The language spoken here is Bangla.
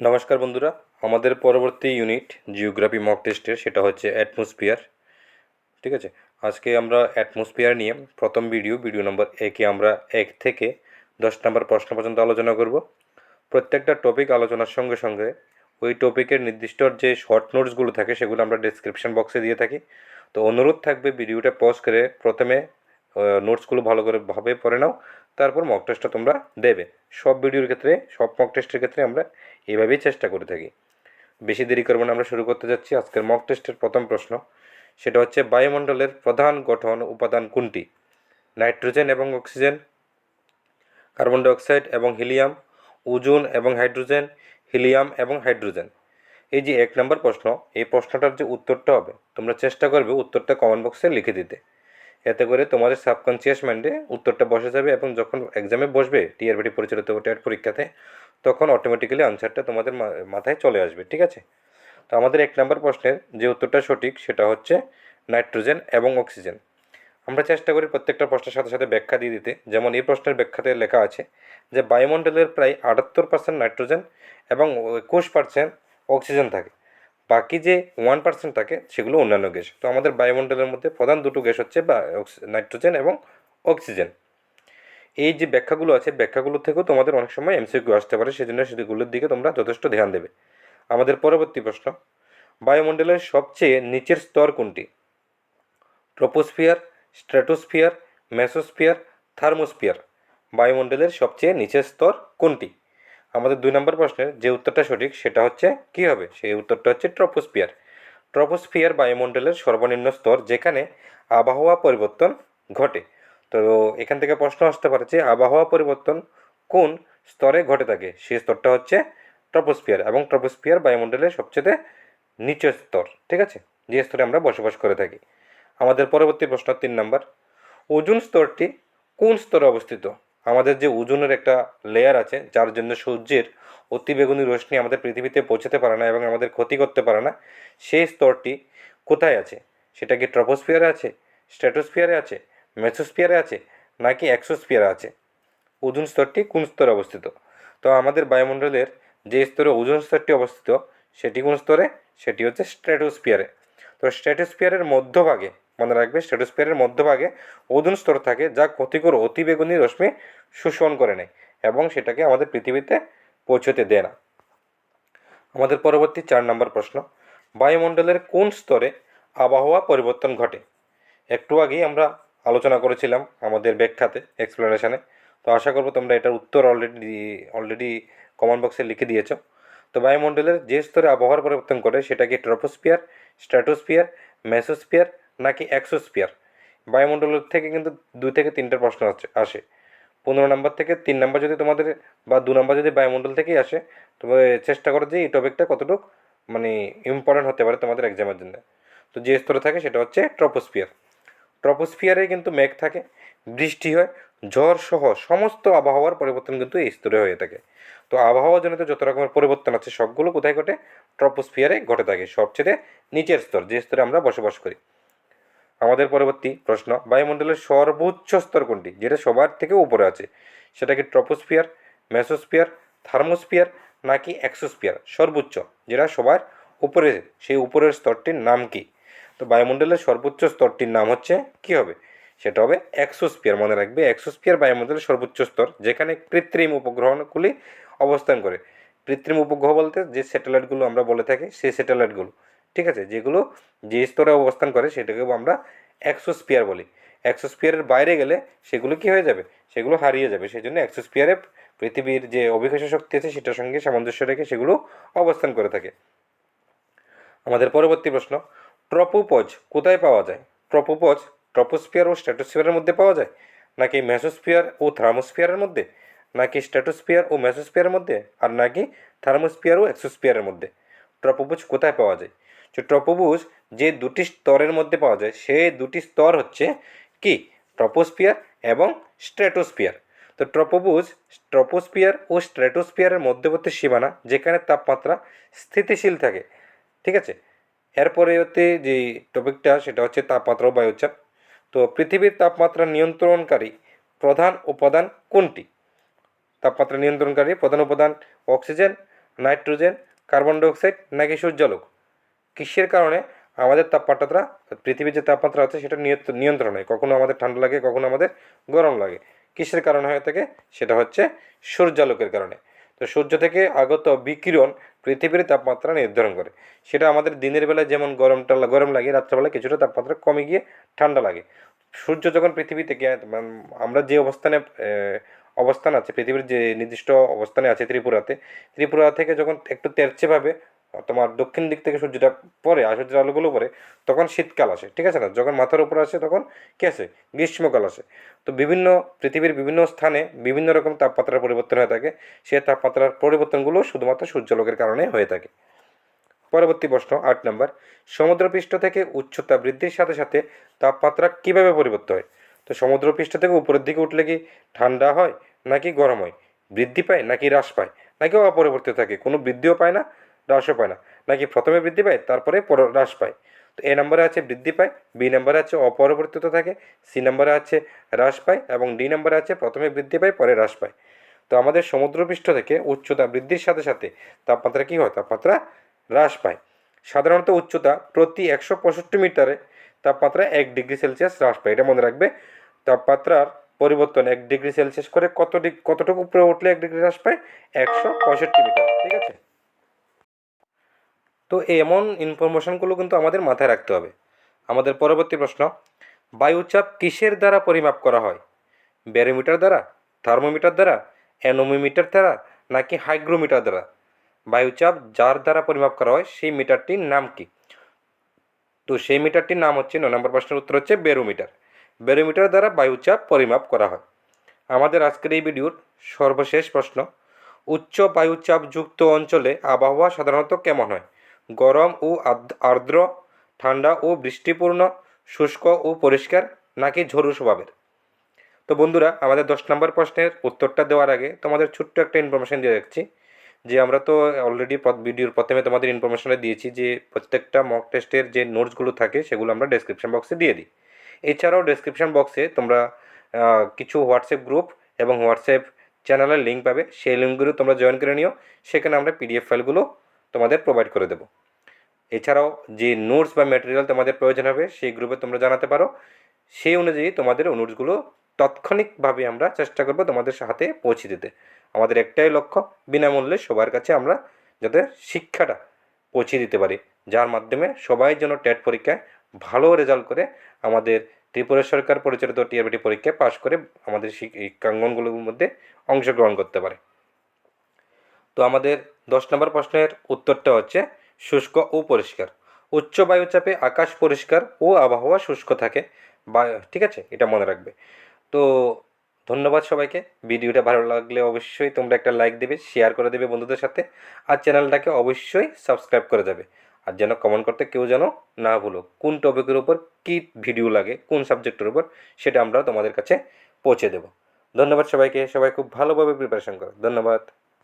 নমস্কার বন্ধুরা, আমাদের পরবর্তী ইউনিট জিওগ্রাফি মক টেস্টের সেটা হচ্ছে অ্যাটমসফিয়ার ঠিক আছে? আজকে আমরা অ্যাটমসফিয়ার নিয়ে প্রথম ভিডিও ভিডিও নম্বর একে আমরা এক থেকে দশ নম্বর প্রশ্ন পর্যন্ত আলোচনা করব। প্রত্যেকটা টপিক আলোচনার সঙ্গে সঙ্গে ওই টপিকের নির্দিষ্ট যে শর্ট নোটসগুলো থাকে, সেগুলো আমরা ডেসক্রিপশন বক্সে দিয়ে থাকি। তো অনুরোধ থাকবে ভিডিওটা পজ করে প্রথমে নোটসগুলো ভালো করে ভাবে পড়ে নাও, তারপর মক টেস্টটা তোমরা দেবে। সব ভিডিওর ক্ষেত্রে, সব মক টেস্টের ক্ষেত্রে আমরা এভাবেই চেষ্টা করে থাকি। বেশি দেরি করব না, আমরা শুরু করতে যাচ্ছি আজকের মক টেস্টের প্রথম প্রশ্ন। সেটা হচ্ছে, বায়ুমণ্ডলের প্রধান গঠন উপাদান কোনটি? নাইট্রোজেন এবং অক্সিজেন, কার্বন ডাইঅক্সাইড এবং হিলিয়াম, ওজোন এবং হাইড্রোজেন, হিলিয়াম এবং হাইড্রোজেন। এই যে এক নম্বর প্রশ্ন, এই প্রশ্নটার যে উত্তরটা হবে, তোমরা চেষ্টা করবে উত্তরটা কমেন্ট বক্সে লিখে দিতে। এতে করে তোমাদের সাবকনসিয়াস মাইন্ডে উত্তরটা বসে যাবে এবং যখন এক্সামে বসবে টিআরবিটি পরিচালিত টেট পরীক্ষাতে, তখন অটোমেটিক্যালি আনসারটা তোমাদের মাথায় চলে আসবে, ঠিক আছে? তো আমাদের এক নম্বর প্রশ্নের যে উত্তরটা সঠিক, সেটা হচ্ছে নাইট্রোজেন এবং অক্সিজেন। আমরা চেষ্টা করি প্রত্যেকটা প্রশ্নের সাথে সাথে ব্যাখ্যা দিয়ে দিতে। যেমন এই প্রশ্নের ব্যাখ্যাতে লেখা আছে যে, বায়ুমণ্ডলের প্রায় আটাত্তর পার্সেন্ট নাইট্রোজেন এবং একুশ পার্সেন্ট অক্সিজেন থাকে। বাকি যে ওয়ান পার্সেন্ট থাকে, সেগুলো অন্যান্য গ্যাস। তো আমাদের বায়ুমণ্ডলের মধ্যে প্রধান দুটো গ্যাস হচ্ছে বা নাইট্রোজেন এবং অক্সিজেন। এই যে ব্যাখ্যাগুলো আছে, ব্যাখ্যাগুলো থেকেও তোমাদের অনেক সময় এমসিকিউ আসতে পারে, সেজন্য সেগুলোর দিকে তোমরা যথেষ্ট ধ্যান দেবে। আমাদের পরবর্তী প্রশ্ন, বায়ুমণ্ডলের সবচেয়ে নিচের স্তর কোনটি? Troposphere, stratosphere, mesosphere, thermosphere. বায়ুমণ্ডলের সবচেয়ে নিচের স্তর কোনটি? আমাদের দুই নম্বর প্রশ্নের যে উত্তরটা সঠিক, সেটা হচ্ছে কি হবে? সেই উত্তরটা হচ্ছে ট্রপোস্ফিয়ার। ট্রপোস্ফিয়ার বায়ুমণ্ডলের সর্বনিম্ন স্তর যেখানে আবহাওয়া পরিবর্তন ঘটে। তো এখান থেকে প্রশ্ন আসতে পারে যে আবহাওয়া পরিবর্তন কোন স্তরে ঘটে থাকে? সেই স্তরটা হচ্ছে ট্রপোস্ফিয়ার এবং ট্রপোস্ফিয়ার বায়ুমণ্ডলের সবচেয়ে নিচের স্তর, ঠিক আছে? যে স্তরে আমরা বসবাস করে থাকি। আমাদের পরবর্তী প্রশ্ন তিন নম্বর। ওজোন স্তরটি কোন স্তরে অবস্থিত? আমাদের যে ওজনের একটা লেয়ার আছে, যার জন্য সূর্যের অতিবেগুনি রশ্মি আমাদের পৃথিবীতে পৌঁছাতে পারে না এবং আমাদের ক্ষতি করতে পারে না, সেই স্তরটি কোথায় আছে? সেটা কি ট্রপোস্ফিয়ারে আছে? স্ট্র্যাটোস্ফিয়ারে আছে? মেসোস্ফিয়ারে আছে? নাকি অ্যাক্সোস্ফিয়ারে আছে? ওজোন স্তরটি কোন স্তরে অবস্থিত? তো আমাদের বায়ুমণ্ডলের যে স্তরে ওজোন স্তরটি অবস্থিত, সেটি কোন স্তরে? সেটি হচ্ছে স্ট্র্যাটোস্ফিয়ারে তো স্ট্র্যাটোস্ফিয়ারের মধ্যভাগে মনে রাখবে স্ট্র্যাটোস্ফিয়ারের মধ্যভাগে ওজোন স্তর থাকে যা ক্ষতিকর অতিবেগুনি রশ্মি শোষণ করে নেয় এবং সেটাকে আমাদের পৃথিবীতে পৌঁছতে দেয় না। আমাদের পরবর্তী চার নম্বর প্রশ্ন, বায়ুমণ্ডলের কোন স্তরে আবহাওয়া পরিবর্তন ঘটে? একটু আগেই আমরা আলোচনা করেছিলাম আমাদের ব্যাখ্যাতে এক্সপ্লেনেশনে তো আশা করব তোমরা এটার উত্তর অলরেডি অলরেডি কমেন্ট বক্সে লিখে দিয়েছ। তো বায়ুমণ্ডলের যে স্তরে আবহাওয়ার পরিবর্তন করে সেটা কি ট্রপোস্ফিয়ার স্ট্র্যাটোস্ফিয়ার মেসোস্ফিয়ার নাকি অ্যাক্সোস্ফিয়ার বায়ুমণ্ডলের থেকে কিন্তু দুই থেকে তিনটে প্রশ্ন আসে। পনেরো নম্বর থেকে তিন নম্বর যদি তোমাদের বা দু নম্বর যদি বায়ুমণ্ডল থেকেই আসে, তবে চেষ্টা করো যে এই টপিকটা কতটুকু মানে ইম্পর্টেন্ট হতে পারে তোমাদের এক্সামের জন্য। তো যে স্তরে থাকে সেটা হচ্ছে ট্রপোস্ফিয়ার ট্রপোস্ফিয়ারে কিন্তু মেঘ থাকে, বৃষ্টি হয়, ঝড় সহ সমস্ত আবহাওয়ার পরিবর্তন কিন্তু এই স্তরে হয়ে থাকে। তো আবহাওয়াজনিত যত রকমের পরিবর্তন আছে, সবগুলো কোথায় ঘটে? ট্রপোস্ফিয়ারে ঘটে থাকে, সবচেয়ে নিচের স্তর, যে স্তরে আমরা বসবাস করি। আমাদের পরবর্তী প্রশ্ন, বায়ুমণ্ডলের সর্বোচ্চ স্তর কোনটি? যেটা সবার থেকে উপরে আছে। সেটা কি ট্রপোস্ফিয়ার, মেসোস্ফিয়ার, থার্মোস্ফিয়ার নাকি অ্যাক্সোস্ফিয়ার সর্বোচ্চ, যেটা সবার উপরে, সেই উপরের স্তরটির নাম কি? তো বায়ুমণ্ডলের সর্বোচ্চ স্তরটির নাম হচ্ছে, কি হবে? সেটা হবে অ্যাক্সোস্ফিয়ার মনে রাখবে অ্যাক্সোস্ফিয়ার বায়ুমণ্ডলের সর্বোচ্চ স্তর, যেখানে কৃত্রিম উপগ্রহগুলি অবস্থান করে। কৃত্রিম উপগ্রহ বলতে যে স্যাটেলাইটগুলো আমরা বলে থাকি, সেই স্যাটেলাইটগুলো ঠিক আছে? যেগুলো যে স্তরে অবস্থান করে সেটাকে আমরা অ্যাক্সোস্ফিয়ার বলি। অ্যাক্সোস্ফিয়ারের বাইরে গেলে সেগুলো কি হয়ে যাবে? সেগুলো হারিয়ে যাবে। সেই জন্য অ্যাক্সোস্ফিয়ারে পৃথিবীর যে অভিকাশ শক্তি আছে সেটার সঙ্গে সামঞ্জস্য রেখে সেগুলো অবস্থান করে থাকে। আমাদের পরবর্তী প্রশ্ন, ট্রপোপজ কোথায় পাওয়া যায়? ট্রপোপজ ট্রপোস্ফিয়ার ও স্ট্র্যাটোস্ফিয়ারের মধ্যে পাওয়া যায়? নাকি মেসোস্ফিয়ার ও থার্মোস্ফিয়ারের মধ্যে? নাকি স্ট্র্যাটোস্ফিয়ার ও মেসোস্ফিয়ারের মধ্যে? আর নাকি থার্মোস্ফিয়ার ও এক্সোস্ফিয়ারের মধ্যে? ট্রপোপজ কোথায় পাওয়া যায়? তো ট্রপোপুজ যে দুটি স্তরের মধ্যে পাওয়া যায় সেই দুটি স্তর হচ্ছে কি? ট্রপোস্ফিয়ার এবং স্ট্র্যাটোস্ফিয়ার তো ট্রপোপুজ ট্রপোস্ফিয়ার ও স্ট্র্যাটোস্ফিয়ারের মধ্যবর্তী সীমানা, যেখানে তাপমাত্রা স্থিতিশীল থাকে। ঠিক আছে? এরপরে হচ্ছে যে টপিকটা, সেটা হচ্ছে তাপমাত্রা ও বায়ুচাপ। তো পৃথিবীর তাপমাত্রা নিয়ন্ত্রণকারী প্রধান উপাদান কোনটি? তাপমাত্রা নিয়ন্ত্রণকারী প্রধান উপাদান অক্সিজেন, নাইট্রোজেন, কার্বন ডাইঅক্সাইড নাকি সূর্যালোক? কিসের কারণে? আমাদের তাপমাত্রা পৃথিবীর যে তাপমাত্রা আছে, সেটা নিয়ন্ত্রণ হয়। কখনো আমাদের ঠান্ডা লাগে, কখনো আমাদের গরম লাগে। কিসের কারণে হয়ে থাকে সেটা হচ্ছে সূর্যালোকের কারণে। তো সূর্য থেকে আগত বিকিরণ পৃথিবীর তাপমাত্রা নির্ধারণ করে। সেটা আমাদের দিনের বেলায় যেমন গরমটা, গরম লাগে রাত্রেবেলা কিছুটা তাপমাত্রা কমে গিয়ে ঠান্ডা লাগে। সূর্য যখন পৃথিবী থেকে আমরা যে অবস্থানে অবস্থান আছে, পৃথিবীর যে নির্দিষ্ট অবস্থানে আছে ত্রিপুরাতে, ত্রিপুরা থেকে যখন একটু তেরছেভাবে তোমার দক্ষিণ দিক থেকে সূর্যটা পরে আর সূর্যের আলোগুলো পরে তখন শীতকাল আসে, ঠিক আছে না? যখন মাথার উপর আসে তখন কি আসে? গ্রীষ্মকাল আসে। তো বিভিন্ন পৃথিবীর বিভিন্ন স্থানে বিভিন্ন রকম তাপমাত্রার পরিবর্তন হয়ে থাকে। সেই তাপমাত্রার পরিবর্তনগুলো শুধুমাত্র সূর্যালোকের কারণে হয়ে থাকে। পরবর্তী প্রশ্ন, আট নম্বর। সমুদ্রপৃষ্ঠ থেকে উচ্চতা বৃদ্ধির সাথে সাথে তাপমাত্রা কীভাবে পরিবর্তন হয়? তো সমুদ্রপৃষ্ঠ থেকে উপরের দিকে উঠলে কি ঠান্ডা হয় নাকি গরম হয়? বৃদ্ধি পায় নাকি হ্রাস পায় নাকি অপরিবর্তিত থাকে? কোনো বৃদ্ধিও পায় না হ্রাসও পায় না। নাকি প্রথমে বৃদ্ধি পায়, তারপরে পর- হ্রাস পায়? তো এ নম্বরে আছে বৃদ্ধি পায়, বি নম্বরে আছে অপরিবর্তিত থাকে, সি নম্বরে আছে হ্রাস পায় এবং ডি নম্বরে আছে প্রথমে বৃদ্ধি পায়, পরে হ্রাস পায়। তো আমাদের সমুদ্রপৃষ্ঠ থেকে উচ্চতা বৃদ্ধির সাথে সাথে তাপমাত্রা কী হয়? তাপমাত্রা হ্রাস পায়। সাধারণত উচ্চতা প্রতি একশো পঁয়ষট্টি মিটারে তাপমাত্রা এক ডিগ্রি সেলসিয়াস হ্রাস পায়। এটা মনে রাখবে, তাপমাত্রার পরিবর্তন এক ডিগ্রি সেলসিয়াস করে কত ডিগ কতটুকু উপরে উঠলে এক ডিগ্রি হ্রাস পায়? একশো পঁয়ষট্টি মিটার, ঠিক আছে? তো এমন ইনফরমেশনগুলো কিন্তু আমাদের মাথায় রাখতে হবে। আমাদের পরবর্তী প্রশ্ন, বায়ুচাপ কিসের দ্বারা পরিমাপ করা হয়? ব্যারোমিটার দ্বারা, থার্মোমিটার দ্বারা, অ্যানোমিমিটার দ্বারা, নাকি হাইগ্রোমিটার দ্বারা? বায়ুচাপ যার দ্বারা পরিমাপ করা হয়, সেই মিটারটির নাম কি? তো সেই মিটারটির নাম হচ্ছে নয় নম্বর প্রশ্নের উত্তর হচ্ছে বেরোমিটার বেরোমিটার দ্বারা বায়ুচাপ পরিমাপ করা হয়। আমাদের আজকের এই ভিডিওর সর্বশেষ প্রশ্ন, উচ্চ বায়ুচাপযুক্ত অঞ্চলে আবহাওয়া সাধারণত কেমন হয়? গরম ও আর্দ- আর্দ্র, ঠান্ডা ও বৃষ্টিপূর্ণ, শুষ্ক ও পরিষ্কার, নাকি ঝরু স্বভাবের? তো বন্ধুরা, আমাদের দশ নম্বর প্রশ্নের উত্তরটা দেওয়ার আগে তোমাদের ছোট্ট একটা ইনফরমেশন দিয়ে রাখছি। যে আমরা তো অলরেডি ভিডিওর প্রথমে তোমাদের ইনফরমেশনটা দিয়েছি যে প্রত্যেকটা মক টেস্টের যে নোটসগুলো থাকে, সেগুলো আমরা ডেসক্রিপশন বক্সে দিয়ে দিই। এছাড়াও ডেসক্রিপশন বক্সে তোমরা কিছু হোয়াটসঅ্যাপ গ্রুপ এবং হোয়াটসঅ্যাপ চ্যানেলের লিঙ্ক পাবে। সেই লিঙ্কগুলো তোমরা জয়েন করে নিও। সেখানে আমরা পিডিএফ ফাইলগুলো তোমাদের প্রোভাইড করে দেবো। এছাড়াও যে নোটস বা ম্যাটেরিয়াল তোমাদের প্রয়োজন হবে, সেই গ্রুপে তোমরা জানাতে পারো। সেই অনুযায়ী তোমাদের নোটসগুলো তাৎক্ষণিকভাবে আমরা চেষ্টা করব তোমাদের হাতে পৌঁছে দিতে। আমাদের একটাই লক্ষ্য, বিনামূল্যে সবার কাছে আমরা যাতে শিক্ষাটা পৌঁছে দিতে পারি। যার মাধ্যমে সবাই যেন টেট পরীক্ষায় ভালো রেজাল্ট করে আমাদের ত্রিপুরা সরকার পরিচালিত টিআরবিটি পরীক্ষায় পাশ করে আমাদের শিক্ষাঙ্গনগুলোর মধ্যে অংশগ্রহণ করতে পারে। তো আমাদের দশ নম্বর প্রশ্নের উত্তরটা হচ্ছে শুষ্ক ও পরিষ্কার। উচ্চ বায়ুচাপে আকাশ পরিষ্কার ও আবহাওয়া শুষ্ক থাকে। ঠিক আছে? এটা মনে রাখবে। তো ধন্যবাদ সবাইকে। ভিডিওটা ভালো লাগলে অবশ্যই তোমরা একটা লাইক দেবে শেয়ার করে দেবে বন্ধুদের সাথে। আর চ্যানেলটাকে অবশ্যই সাবস্ক্রাইব করে দেবে আর যেন কমেন্ট করতে কেউ যেন না ভুলো, কোন টপিকের উপর কী ভিডিও লাগে, কোন সাবজেক্টের উপর, সেটা আমরা তোমাদের কাছে পৌঁছে দেবো। ধন্যবাদ সবাইকে। সবাই খুব ভালোভাবে প্রিপারেশন করো। ধন্যবাদ।